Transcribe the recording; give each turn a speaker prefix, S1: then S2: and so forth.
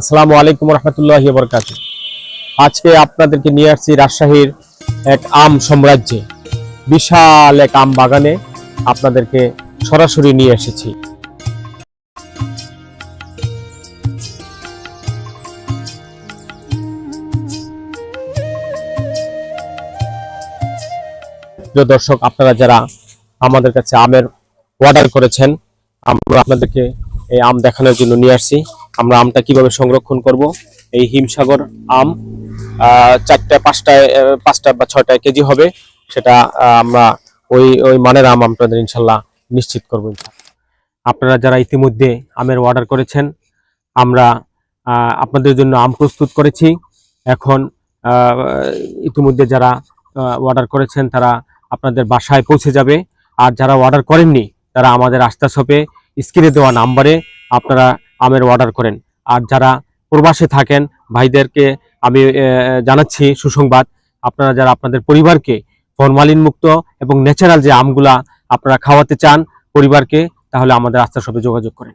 S1: আসসালামু আলাইকুম রহমতুল্লাহ বরকাত আজকে আপনাদেরকে নিয়ে আসছি রাজশাহীর এক আম সাম্রাজ্যে। বিশাল এক আম বাগানে আপনাদেরকে সরাসরি নিয়ে এসেছি। দর্শক, আপনারা যারা আমাদের কাছে আমের অর্ডার করেছেন, আমরা আপনাদেরকে এই আম দেখানোর জন্য নিয়ে আসছি। আমরা আমটা কীভাবে সংরক্ষণ করব? এই হিমসাগর আম চারটা, পাঁচটায় পাঁচটা বা ছয়টায় কেজি হবে। সেটা আমরা ওই ওই মানের আম আপনাদের ইনশাল্লাহ নিশ্চিত করব আপনারা যারা ইতিমধ্যে আমের অর্ডার করেছেন, আমরা আপনাদের জন্য আম প্রস্তুত করেছি। এখন ইতিমধ্যে যারা অর্ডার করেছেন, তারা আপনাদের বাসায় পৌঁছে যাবে। আর যারা অর্ডার করেননি, তারা আমাদের আস্থা শপে স্ক্রিনে দেওয়া নাম্বারে আপনারা আমের অর্ডার করেন। আর যারা প্রবাসে থাকেন, ভাইদেরকে আমি জানাচ্ছি সুসংবাদ, আপনারা যারা আপনাদের পরিবারকে ফরমালিন মুক্ত এবং ন্যাচারাল যে আমগুলা আপনারা খাওয়াতে চান পরিবারকে, তাহলে আমাদের আস্থার সাথে যোগাযোগ করেন।